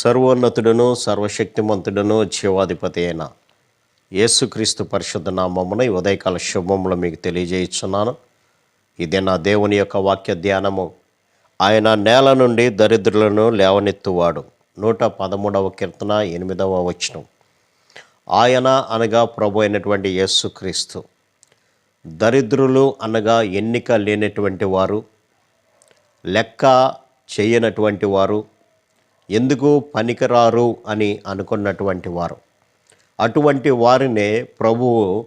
సర్వోన్నతుడును సర్వశక్తిమంతుడును జీవాధిపతి అయిన యేసుక్రీస్తు పరిశుద్ధ నామమున ఈ ఉదయకాల శుభములు మీకు తెలియజేయిస్తున్నాను ఇదే నా దేవుని యొక్క వాక్య ధ్యానము. ఆయన నేల నుండి దరిద్రులను లేవనెత్తువాడు. నూట పదమూడవ కీర్తన ఎనిమిదవ వచనం. ఆయన అనగా ప్రభు అయినటువంటి యేసుక్రీస్తు. దరిద్రులు అనగా ఎన్నిక లేనటువంటి వారు లెక్క చేయనటువంటి వారు ఎందుకు పనికిరారు అని అనుకున్నటువంటి వారు. అటువంటి వారినే ప్రభువు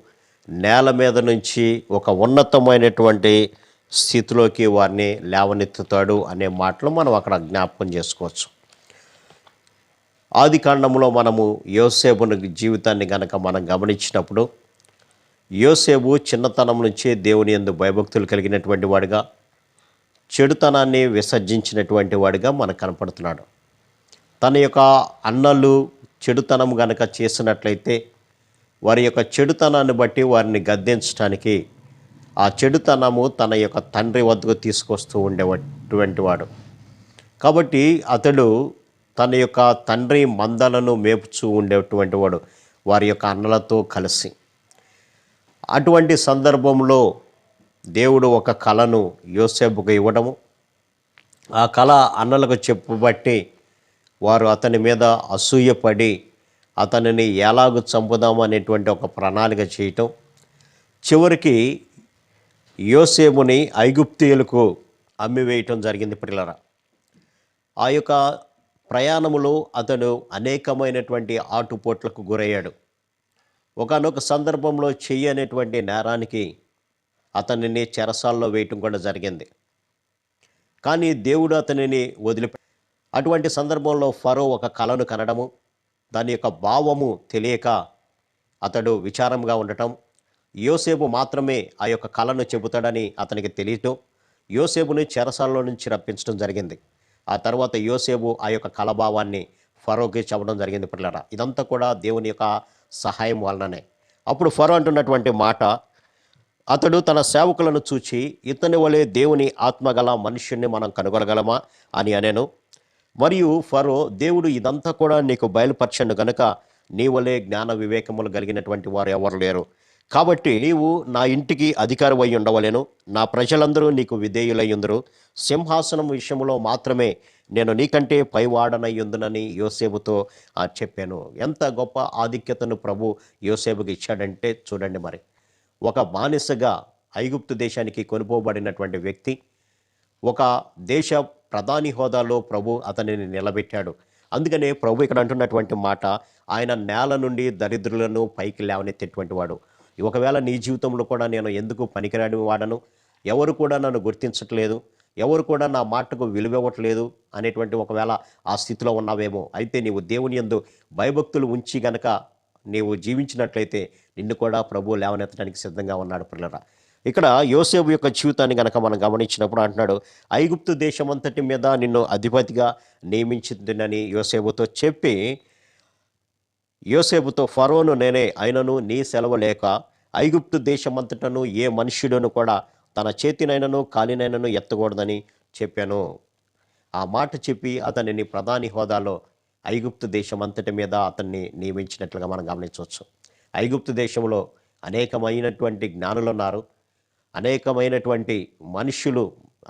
నేల మీద నుంచి ఒక ఉన్నతమైనటువంటి స్థితిలోకి వారిని లేవనెత్తుతాడు అనే మాటలు మనం అక్కడ జ్ఞాపకం చేసుకోవచ్చు. ఆది కాండంలో మనము యోసేపుని జీవితాన్ని కనుక మనం గమనించినప్పుడు యోసేపు చిన్నతనం నుంచే దేవుని ఎందు భయభక్తులు కలిగినటువంటి వాడిగా చెడుతనాన్ని విసర్జించినటువంటి వాడిగా మనకు కనపడుతున్నాడు. తన యొక్క అన్నలు చెడుతనం గనక చేసినట్లయితే వారి యొక్క చెడుతనాన్ని బట్టి వారిని గద్దించడానికి ఆ చెడుతనము తన యొక్క తండ్రి వద్దకు తీసుకొస్తూ ఉండేటువంటి వాడు. కాబట్టి అతడు తన యొక్క తండ్రి మందలను మేపుచూ ఉండేటువంటి వాడు వారి యొక్క అన్నలతో కలిసి. అటువంటి సందర్భంలో దేవుడు ఒక కళను యోసేపుకు ఇవ్వడము. ఆ కళ అన్నలకు చెప్పబట్టి వారు అతని మీద అసూయపడి అతనిని ఎలాగ చంపుదాము అనేటువంటి ఒక ప్రణాళిక చేయటం. చివరికి యోసేపుని ఐగుప్తీయులకు అమ్మివేయటం జరిగింది పిల్లరా ఆ యొక్క ప్రయాణములో అతడు అనేకమైనటువంటి ఆటుపోట్లకు గురయ్యాడు. ఒకనొక సందర్భంలో చెయ్యి అనేటువంటి నేరానికి అతనిని చెరసాల్లో వేయటం కూడా జరిగింది. కానీ దేవుడు అతనిని వదిలిపె అటువంటి సందర్భంలో ఫరో ఒక కళను కనడము దాని యొక్క భావము తెలియక అతడు విచారంగా ఉండటం. యోసేపు మాత్రమే ఆ యొక్క కళను చెబుతాడని అతనికి తెలియటం. యోసేపుని చెరసాలలో నుంచి రప్పించడం జరిగింది. ఆ తర్వాత యోసేపు ఆ యొక్క కళభావాన్ని ఫరోకి చెప్పడం జరిగింది పిల్లరా. ఇదంతా కూడా దేవుని యొక్క సహాయం వలననే. అప్పుడు ఫరో అంటున్నటువంటి మాట అతడు తన సేవకులను చూచి ఇతని వలె దేవుని ఆత్మగల మనుష్యుణ్ణి మనం కనుగొనగలమా? అని అనేను. మరియు ఫరో దేవుడు ఇదంతా కూడా నీకు బయలుపరచను గనక నీ జ్ఞాన వివేకములు కలిగినటువంటి వారు ఎవరు లేరు. కాబట్టి నీవు నా ఇంటికి అధికారి అయి ఉండవలేను. నా ప్రజలందరూ నీకు విధేయులయ్యుందరు సింహాసనం విషయంలో మాత్రమే నేను నీకంటే పైవాడనయ్యుందునని యోసేపుతో ఆ, చెప్పాను. ఎంత గొప్ప ఆధిక్యతను ప్రభు యోసేపుకి ఇచ్చాడంటే చూడండి మరి. ఒక బానిసగా ఐగుప్తు దేశానికి కొనుపోబడినటువంటి వ్యక్తి ఒక దేశ ప్రధాని హోదాలో ప్రభు అతనిని నిలబెట్టాడు. అందుకనే ప్రభు ఇక్కడ అంటున్నటువంటి మాట ఆయన నేల నుండి దరిద్రులను పైకి లేవనెత్తేటువంటి వాడు. ఒకవేళ నీ జీవితంలో కూడా నేను ఎందుకు పనికిరాని వాడను? ఎవరు కూడా నన్ను గుర్తించట్లేదు. ఎవరు కూడా నా మాటకు విలువివ్వట్లేదు అనేటువంటి ఒకవేళ ఆ స్థితిలో ఉన్నావేమో అయితే నీవు దేవుని యందు భయభక్తులు ఉంచి గనక నీవు జీవించినట్లయితే నిన్ను కూడా ప్రభు లేవనెత్తడానికి సిద్ధంగా ఉన్నాడు పిల్లరా. ఇక్కడ యోసేపు యొక్క జీవితాన్ని కనుక మనం గమనించినప్పుడు అంటున్నాడు ఐగుప్తు దేశమంతటి మీద నిన్ను అధిపతిగా నియమించిందని యోసేపుతో చెప్పి యోసేపుతో ఫరోను నేనే అయినను నీ సెలవు లేక ఐగుప్తు దేశమంతటను ఏ మనుష్యుడును కూడా తన చేతినైనను కాలినైనను ఎత్తకూడదని చెప్పాను. ఆ మాట చెప్పి అతనిని ప్రధాని హోదాలో ఐగుప్తు దేశం అంతటి మీద అతన్ని నియమించినట్లుగా మనం గమనించవచ్చు. ఐగుప్తు దేశంలో అనేకమైనటువంటి జ్ఞానులు ఉన్నారు అనేకమైనటువంటి మనుష్యులు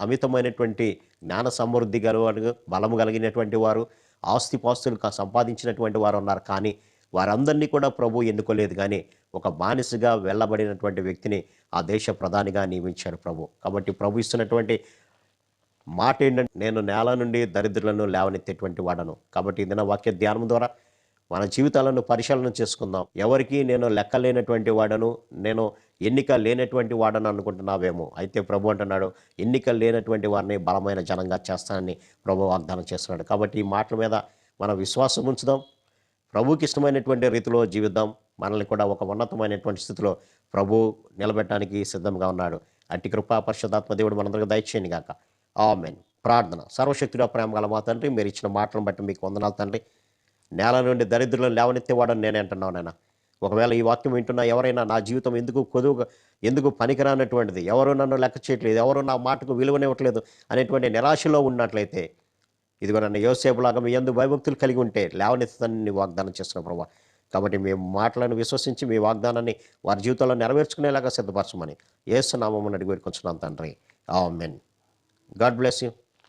అమితమైనటువంటి జ్ఞాన సమృద్ధి గలవారు బలము కలిగినటువంటి వారు ఆస్తిపాస్తులు సంపాదించినటువంటి వారు ఉన్నారు. కానీ వారందరినీ కూడా ప్రభు ఎన్నుకోలేదు. కానీ ఒక బానిసగా వెళ్ళబడినటువంటి వ్యక్తిని ఆ దేశ ప్రధానిగా నియమించాడు ప్రభు. కాబట్టి ప్రభు ఇస్తున్నటువంటి మాట ఏంటంటే నేను నేల నుండి దరిద్రులను లేవనెత్తేటువంటి వాడను. కాబట్టి ఇదిన వాక్య ధ్యానం ద్వారా మన జీవితాలను పరిశీలన చేసుకుందాం. ఎవరికి నేను లెక్కలేనటువంటి వాడను నేను ఎన్నిక లేనటువంటి వాడను అనుకుంటున్నావేమో. అయితే ప్రభు అంటున్నాడు ఎన్నిక లేనటువంటి వారిని బలమైన జనంగా చేస్తానని ప్రభు వాగ్దానం చేస్తున్నాడు. కాబట్టి ఈ మాటల మీద మన విశ్వాసం ఉంచుదాం. ప్రభుకి ఇష్టమైనటువంటి రీతిలో జీవిద్దాం. మనల్ని కూడా ఒక ఉన్నతమైనటువంటి స్థితిలో ప్రభు నిలబెట్టడానికి సిద్ధంగా ఉన్నాడు. అట్టి కృపా పరిశుద్ధాత్మ దేవుడు మనందరికీ దయచేయండి గాక. ఆమెన్. ప్రార్థన. సర్వశక్తిలో ప్రేమ గల మా తండ్రి మీరు ఇచ్చిన మాటలను బట్టి మీకు వందనాలు తండ్రి. నేల నుండి దరిద్రులను లేవనెత్తేవాడని నేను అంటున్నాను నాయన. ఒకవేళ ఈ వాక్యం వింటున్నా ఎవరైనా నా జీవితం ఎందుకు కొదువుగా ఎందుకు పనికిరానటువంటిది ఎవరు నన్ను లెక్క చేయట్లేదు ఎవరు నా మాటకు విలువనివ్వట్లేదు అనేటువంటి నిరాశలో ఉన్నట్లయితే ఇదిగో నన్ను యోసేపులాగా మీ ఎందు భయభక్తులు కలిగి ఉంటే లేవనెత్తుతానని వాగ్దానం చేసిన ప్రభావ. కాబట్టి మేము మాటలను విశ్వసించి మీ వాగ్దానాన్ని వారి జీవితంలో నెరవేర్చుకునేలాగా సిద్ధపరచమని ఏసునామని అడిగి వేడుకొంచున్నాను తండ్రి. ఆమెన్. God bless you.